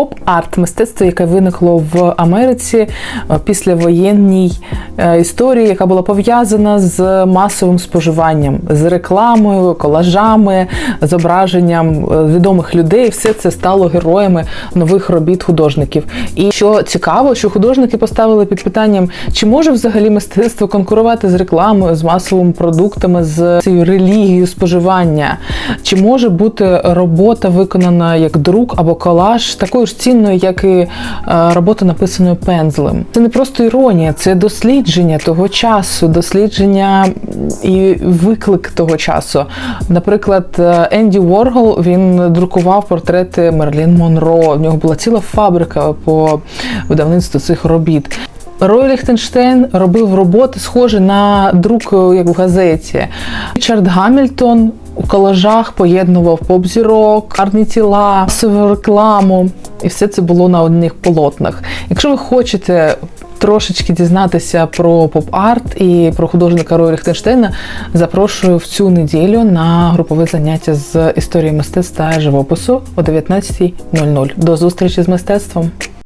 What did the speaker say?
Поп-арт мистецтво, яке виникло в Америці е, післявоєнній е, історії, яка була пов'язана з масовим споживанням, з рекламою, колажами, зображенням е, відомих людей. Все це стало героями нових робіт художників. І що цікаво, що художники поставили під питанням, чи може взагалі мистецтво конкурувати з рекламою, з масовими продуктами, з цією релігією споживання, чи може бути робота виконана як друк або колаж такою ж цінною, як і е, робота написаною пензлем. Це не просто іронія, це дослідження того часу, дослідження і виклик того часу. Наприклад, е, Енді Воргол він друкував портрети Мерлін Монро. В нього була ціла фабрика по видавництву цих робіт. Рой Ліхтенштейн робив роботи, схожі на друк, е, як в газеті. Річард Гамільтон колажах поєднував поп-зірок, гарні тіла, рекламу, і все це було на одних полотнах. Якщо ви хочете трошечки дізнатися про поп-арт і про художника Роя Ліхтенштейна, запрошую в цю неділю на групове заняття з історії мистецтва та живопису о 19.00. До зустрічі з мистецтвом!